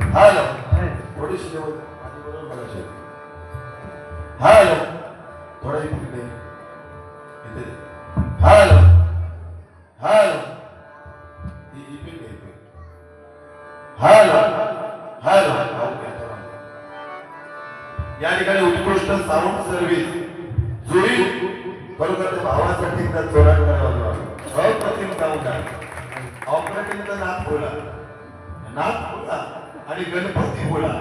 Hello. थोडीशी जवळ माझी बरोबर बघायची हॅलो. थोडा इकडे इथे. हॅलो. हॅलो. इ- इकडे इकडे. हॅलो. हॅलो. या ठिकाणी उत्कृष्ट साऊंड सर्व्हिस. जुळी. बरोबर भावासाठी त्या जोरात करावा अप्रतिम साऊंड आहे ऑपरेटिंगचा नाथ बोला नाथ आणि गणपती बोला.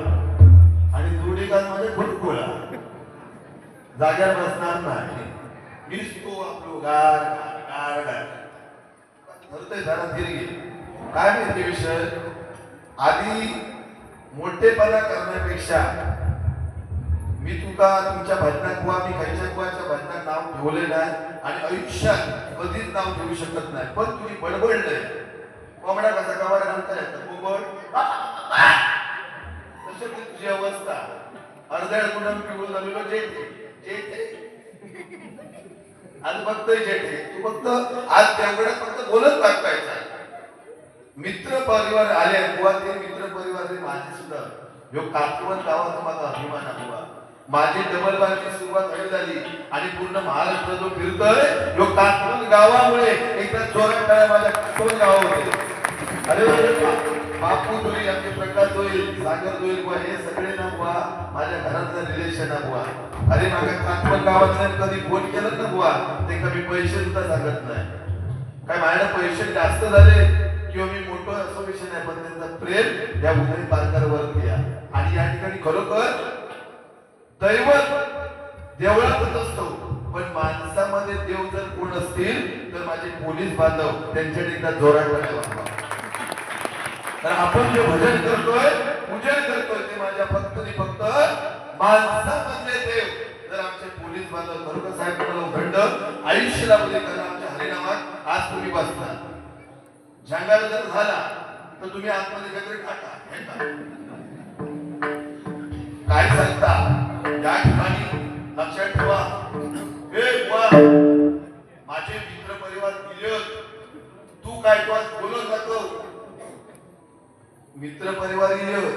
आणि जोडीकांमध्ये फुट बोला. जाग्यावर बसणार नाही. निसतो आपलो गार गार गार ठरतंय जरा धीर काय माहिती विषय? आधी मोठेपणा करण्यापेक्षा मी तुका तुमच्या भजनात किंवा मी खायच्या कुवाच्या भजनात नाव ठेवलेलं आहे आणि आयुष्यात कधीच नाव ठेवू शकत नाही. पण तुम्ही बडबडलंय कोंबड्या कसा कवाडा घालता येतं कोबड. तशी तुझी अवस्था. अर्ध्या गुणांना पिवळं झालेलो जेठे जेठे. आज बघतोय जेठे. तू फक्त आज तेवढ्या फक्त बोलत टाकायचा मित्र परिवार आले बुवा ते मित्र परिवार हे माझे सुद्धा. ह्यो काकवत गावाचा माझा अभिमान आहे बुवा. माझी डबल बारची सुरुवात हवी झाली आणि पूर्ण महाराष्ट्र जो फिरतोय ह्यो काकवत गावामुळे एकदा चोरा टाळ्या माझ्या काकवत गावामध्ये. अरे बापू दोई आमचे प्रकाश दोई सागर दोई बुवा हे सगळे ना बुवा माझ्या घरातलं रिलेशन आहे बुवा. अरे माझ्या काकवत गावातल्या कधी फोन केलं ना बुवा ते कमी पैसे सुद्धा सांगत नाही. काय माझ्या पैसे जास्त झाले किंवा मी मोठं असं विषय नाही पण त्यांचा प्रेम या उदय पारकरवरती आहे. आणि या ठिकाणी खरोखर दैवत देवळातच असतो. पण माणसामध्ये देव जर कोण असतील तर माझे पोलीस बांधव त्यांच्या एकदा जोरात तर आपण जे भजन करतोय पूजन करतोय ते माझ्या फक्त फक्त माणसामधले देव. जर आमचे पोलीस बांधव खरोखर साहेब तुम्हाला उघड आयुष्य लाभले कारण आमच्या हरिनामात आज तुम्ही बसता जंगाल जर झाला तर तुम्ही आतमध्ये काहीतरी टाका काय सांगता? या ठिकाणी लक्षात ठेवा. हे माझे मित्र परिवार दिले तू काय तू आज बोलत जातो? मित्र परिवार गेले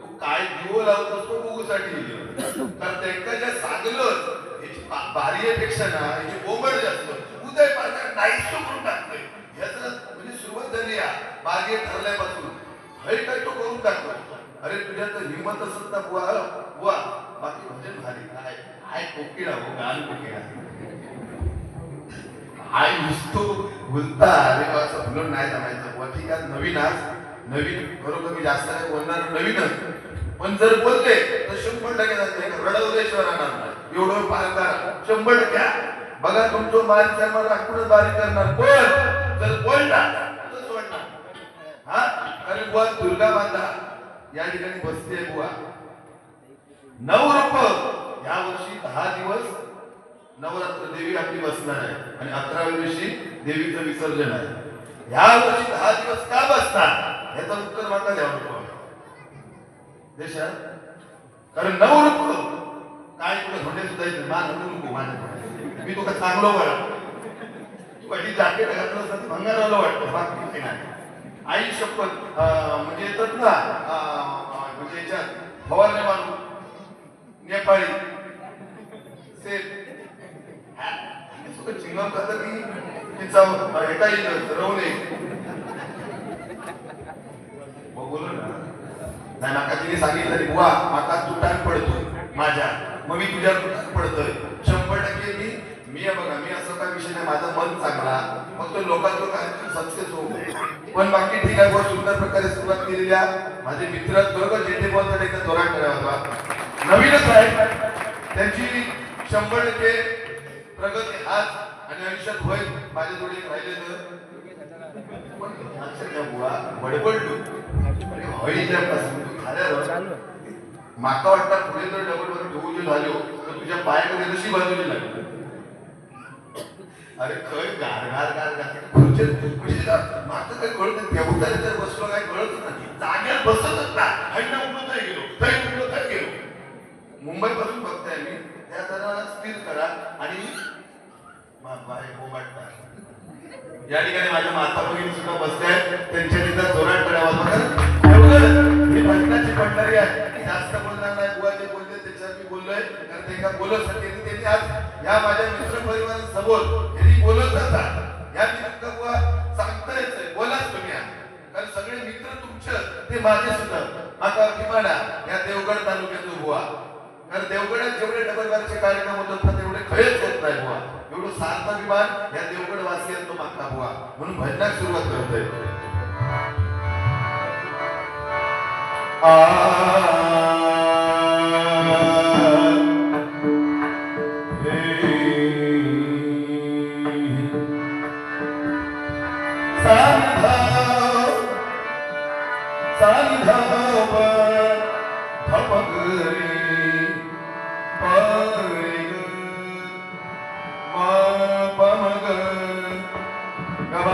तू काय दिवो लावतो तो बघूसाठी गेले तर त्यांना जे सांगलं याची बा- बारीपेक्षा ना याची बोंबड जास्त उदय पार्का नाहीच करून टाकतोय. ह्याचं म्हणजे सुरुवात झाली या मागे ठरल्यापासून. हे काय तो करून टाकतो अरे तुझ्या तर हिंमत असत ना बुवा बुवा. बाकी भजन भारी. काय काय कोकिळा हो गान कोकिळा हाय नुसतो बोलता. अरे बा, असं बोलून नाही जमायचं. बुवा ठीक आहे नवीन आज. नवीन बरोबर मी जास्त नाही बोलणार नवीनच. पण जर बोलले तर शंभर टक्के जाते रडवल्याशिवाय राहणार नाही. एवढं पालकार शंभर टक्के. बघा तुमचं बारीक करणार राखूनच बारीक करणार? पण जर बोलला तर सोडणार. हा? अरे बुवा दुर्गा माता. या ठिकाणी बसते बुवा. नऊ रुप. या वर्षी दहा दिवस नवरात्र देवी आपली बसणार आहे. आणि अकराव्या दिवशी देवीचं विसर्जन आहे. ह्या वर्षी दहा दिवस का बसतात? याचं उत्तर माता द्यावं लागतं. देशात कारण नऊ रुपये काय तुला धोंडे सुद्धा येते मान नको मान मी तुका चांगलो बळ कधी जाकेट घातलं असतं भंगाराला वाटतं. बाकी काही नाही आई शपथ म्हणजे येतात ना म्हणजे याच्यात फवारणे मारू नेपाळी. सेफ चिंगम खातं की तिचा हेटा येईल रवणे बोलू ना. नाही माका तिने सांगितलं बुवा माका तुटान पडतोय माझ्या. मग मी तुझ्या तुटान पडतोय. शंभर टक्के मी मी बघा मी असं काय विषय नाही माझा मन चांगला. फक्त लोकांचं कार्यक्रम सक्सेस होऊ पण बाकी ठीक आहे सुंदर प्रकारे सुरुवात केलेल्या माझे मित्र बरोबर जेथे बोलतात एकदा जोरात करावा नवीनच आहे त्यांची शंभर टक्के प्रगती आज आणि आयुष्यात होईल. माझ्या जोडी राहिले तर पण लक्षात घ्या बुवा बडबडलो. होळीच्या पासून तू झाल्यावर माका वाटतं पुढे जर डबल वर घेऊन झालो तर तुझ्या पायाकडे जशी बाजूला लागली. अरे खय गार गार गार गार. खुर्ची म्हणजे काही कळत नाही. जर बसलो काय कळत नाही. जाग्यात बसतच ना हंडा उठलो तर गेलो. तरी उठलो तर गेलो. मुंबई पासून बघताय मी. त्या जरा स्थिर करा. आणि. या ठिकाणी माझ्या माता भगिनी सुद्धा बसते आहेत. त्यांच्या तिथं जोरात करावा बघा एवढं ही भटनाची भंडारी आहे. जास्त बोलणार नाही. बुवा जे बोलले त्याच्यावर मी बोललोय. कारण ते एका बोलत होते त्यांनी आज या माझ्या मित्र परिवारासमोर त्यांनी बोलत जातात या निमित्त बुवा सांगता आहे, बोलाच तुम्ही कारण सगळे मित्र तुमचे ते माझे सुद्धा. आता अभिमान या देवगड तालुक्यात बुवा. कारण देवगडात जेवढे डबलबारचे कार्यक्रम होतात ना तेवढे खरेच होत नाही बुवा. एवढं सार्थ विमान या देवगड वासियांतो मागता बुवा. म्हणून भजनात सुरुवात करतोय.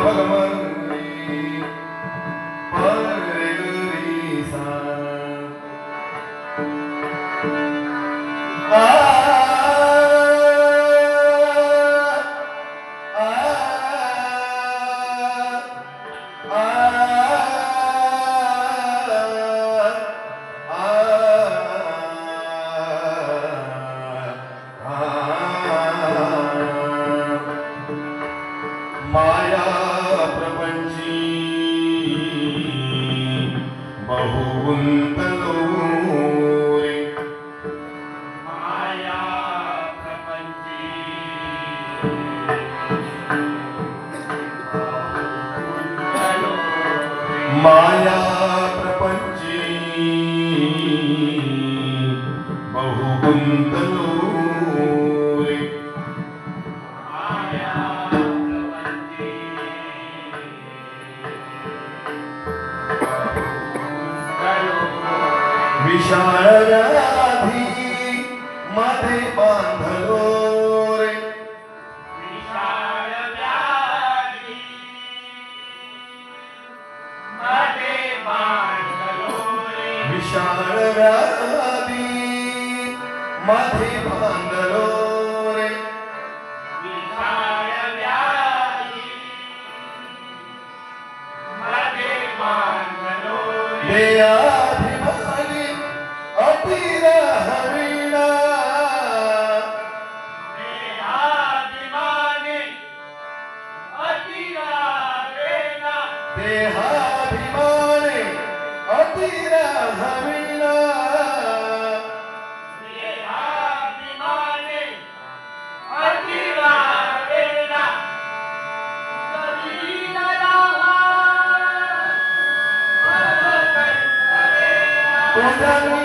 Vamos. Thank you. Santa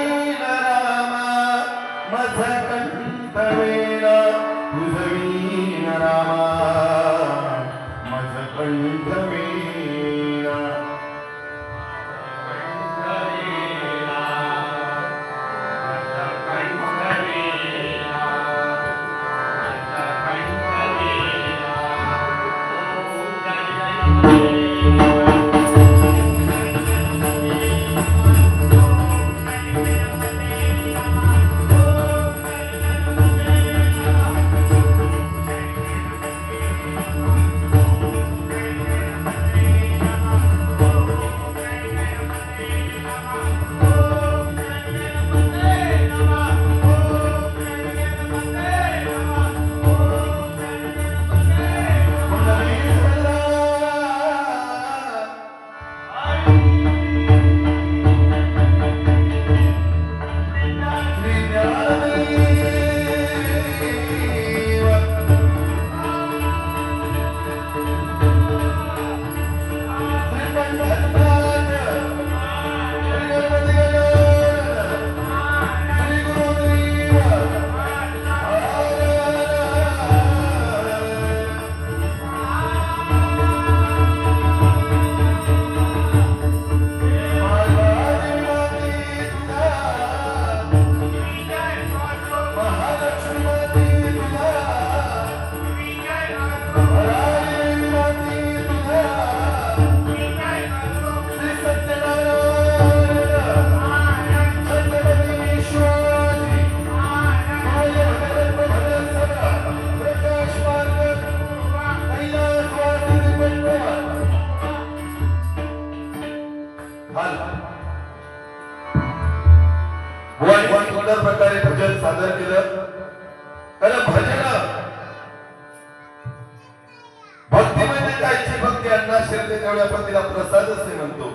जी अन्ना शिरते तेवढ्या आपण तिला प्रसाद असे म्हणतो.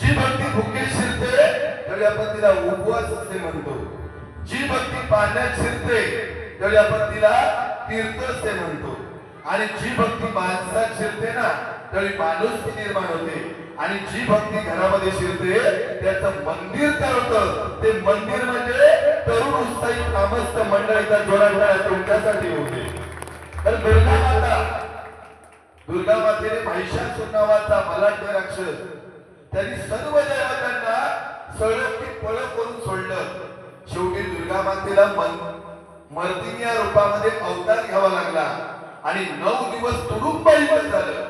जी भक्ती भुकेत शिरते तेवढी आपण तिला उपवास असे म्हणतो. जी भक्ती पाण्यात शिरते तेवढी आपण तिला तीर्थ असे म्हणतो. आणि जी भक्ती माणसात शिरते ना त्यावेळी माणूस निर्माण होते. आणि जी भक्ती घरामध्ये शिरते त्याचं मंदिर तर होतं? ते मंदिर म्हणजे तरुण उत्साही कामस्थ मंडळीचा जोडा तुमच्यासाठी होते. तर दुर्गा माता दुर्गा मातेने महिषासूर नावाचा बलाढ्य राक्षस. त्यांनी सर्व देवतांना सळोकी पळ करून सोडलं. शेवटी दुर्गा मातेला मन मर्दिनी या रूपामध्ये अवतार घ्यावा लागला. आणि नऊ दिवस तुडुंबाईवत झालं.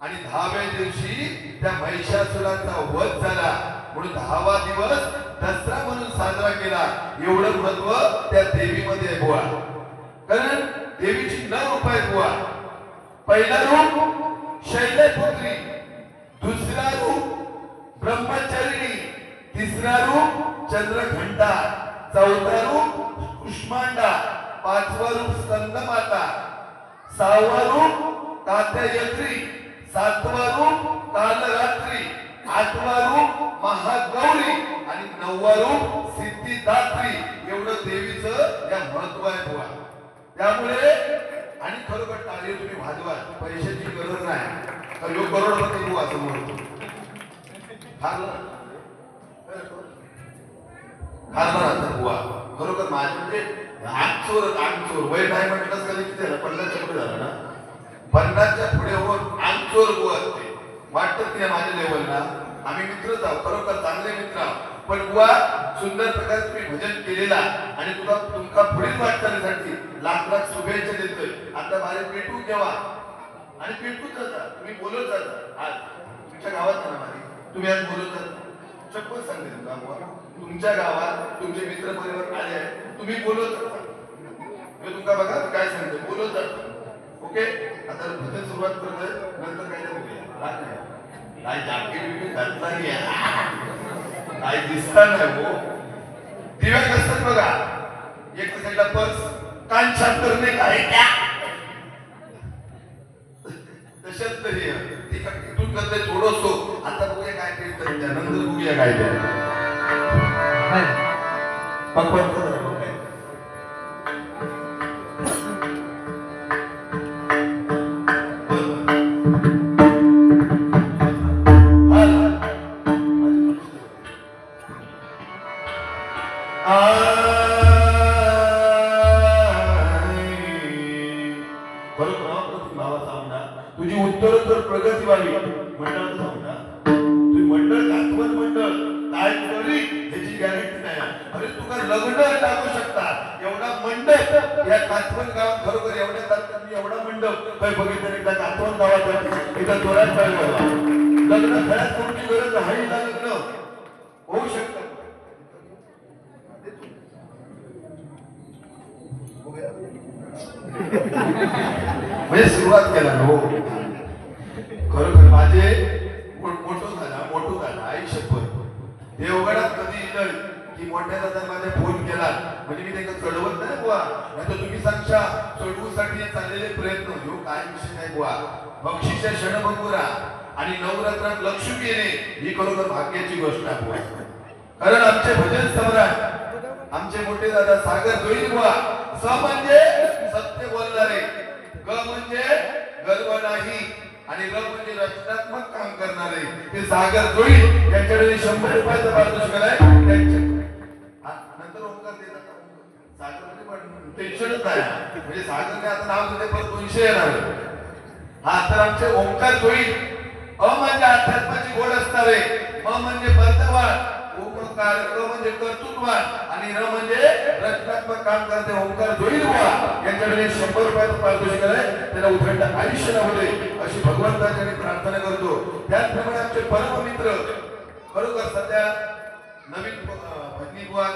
आणि दहाव्या दिवशी त्या महिषासुराचा वध झाला. म्हणून दहावा दिवस दसरा म्हणून साजरा केला. एवढं महत्त्व त्या देवीमध्ये बुवा. कारण देवीची न रूप आहे बुवा. पहिला रूप शैलपुत्री दुसरा रूप ब्रह्मचारिणी तिसरा रूप चंद्रघंटा चौथा रूप कुष्मांडा पाचवा रूप स्कंदमाता सहावा रूप तात्यायत्री सातवा रूप कालरात्री आठवा रूप महागौरी आणि नववा रूप सिद्धिदात्री. एवढं देवीचं या महत्त्व आहे बुवा. त्यामुळे आणि खरोखर टाळी तुम्ही वाजवा. पैशाची गरज नाही. तर लोक करोडपती बुवा म्हणतो खासदार बुवा. खरोखर माझे म्हणजे आग चोर आग चोर वय नाही म्हटलंच कधी किती झालं? पन्नासच्या पुढे झालं ना? पन्नासच्या पुढे होऊन आग चोर बुवा ते. वाटत की माझ्या लेवलला आम्ही मित्रच आहोत. खरोखर चांगले मित्र आहोत. पण बुवा सुंदर प्रकारे तुम्ही भजन केलेला आणि तुला तुमका पुढील वाटचालीसाठी लाख लाख शुभेच्छा देतोय. आता बाहेर पेटू केव्हा? आणि पेटूच जाता तुम्ही बोलत जाता आज तुमच्या गावात ना माझी. तुम्ही आज बोलत जाता चप्पल सांगते तुला बुवा. तुमच्या गावात तुमचे मित्र परिवार आले आहेत. तुम्ही बोलत जाता मी तुमका बघा काय सांगते. बोलत जातो ओके? आता भजन सुरुवात करतोय. नंतर काय ते बघूया नाही. काय जाकेट बिकेट घातला काय दिसता नाही हो. दिव्या कसं बघा? एक साईडला पर्स कान छान करणे काय त्या तशाच तरी आहे. ती का- इथून करते थोडंसो. आता बघूया काय करत त्यानंतर बघूया काय ते. पकवान म्हणजे सुरुवात केला हो. खरोखर माझे मो- मोठं झाला मोठं झाला आई देवगडात कधी इलं की मोठ्या दादा माझ्या फोन केला म्हणजे मी त्यांना चढवत नाही बुवा. नाही तर तुम्ही सांगशा चढवूसाठी चाललेले प्रयत्न ह्यो काय विषय नाही बुवा. बक्षीच्या क्षणभंगुरा आणि नवरात्रात लक्ष्मी येणे ही खरोखर भाग्याची गोष्ट आहे बुवा. कारण आमचे भजन सम्राट आमचे मोठे दादा सागर जोईल बुवा स म्हणजे सत्य बोलणारे ग म्हणजे गर्व नाही आणि र म्हणजे रचनात्मक काम करणारे. ते सागर जोडी यांच्याकडे शंभर रुपयाचा पारितोषिक आहे. त्यांच्या नंतर ओंकार देतात सागर म्हणजे पण टेन्शनच नाही. म्हणजे सागरने आता नाव दिले पण दोनशे येणार हा तर आमचे ओंकार जोईल अ म्हणजे अध्यात्माची गोड असणारे म म्हणजे बर्तवान ओंकार क म्हणजे कर्तृत्वान आणि र म्हणजे रचनात्मक काम करते ओंकार जोईल बुवा यांच्याकडे शंभर रुपयाचं पारितोषिक आहे त्याला उद्घंड आयुष्य लाभले अशी भगवंताच्याने प्रार्थना करतो. त्याचप्रमाणे आमचे परम मित्र खरोखर सध्या नवीन अं, भजनी बुवा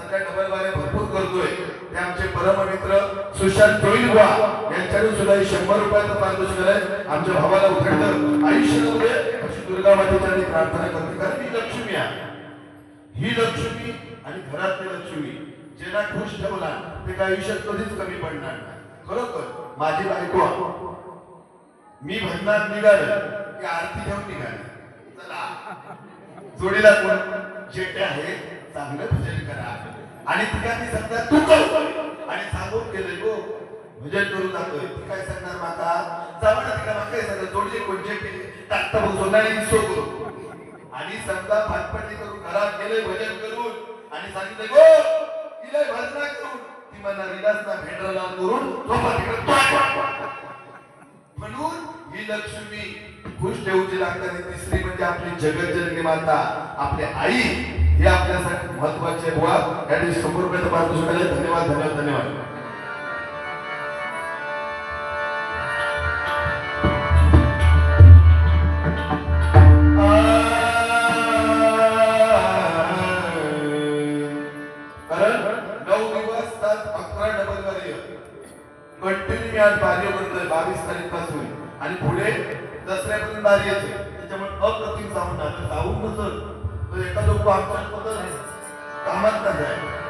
सध्या डबल बारे भरपूर करतोय. ते आमचे परम मित्र सुशांत जोईल बुवा यांच्याकडून सुद्धा शंभर रुपयाचं पारितोषिक आहे आमच्या भावाला उद्घंड आयुष्य लाभले अशी दुर्गा मातेच्या प्रार्थना करते. कारण ही लक्ष्मी आहे. ही लक्ष्मी आणि घरातली लक्ष्मी ज्याला खुश ठेवला ते काय आयुष्यात कधीच कमी पडणार नाही. खरोखर माझी बायको मी भजनात निघालं की आरती घेऊन निघाली. चला. जोडीला कोण? जेटे आहे. चांगलं भजन करा. आणि ती काय ती सांगतात तू कर. आणि सांगून गेले गो भजन करू जातोय ती काय सांगणार माता? जावं तिला मागे सांगत जोडले कोण? जेटे टाकता बघ सोनारी दिसतो आणि समजा भातपट्टी करून घरात गेले भजन करून आणि सांगितलं गो तिला भजना करून. ती मला विलासना भेंडराला करून म्हणून ही लक्ष्मी खुश ठेवूची लागणारी तिसरी म्हणजे आपली जगतजननी माता आपली आई हे आपल्यासाठी महत्त्वाचे बुवा. या दिवशी धन्यवाद धन्यवाद धन्यवाद. आज कार्य करतोय बावीस तारीखपासून आणि पुढे दसऱ्यापर्यंत बारी येते. त्याच्यामुळे अप्रतिम साऊंड आहे. साऊंड नसल तर एका लोक आमच्या आहे कामात नाही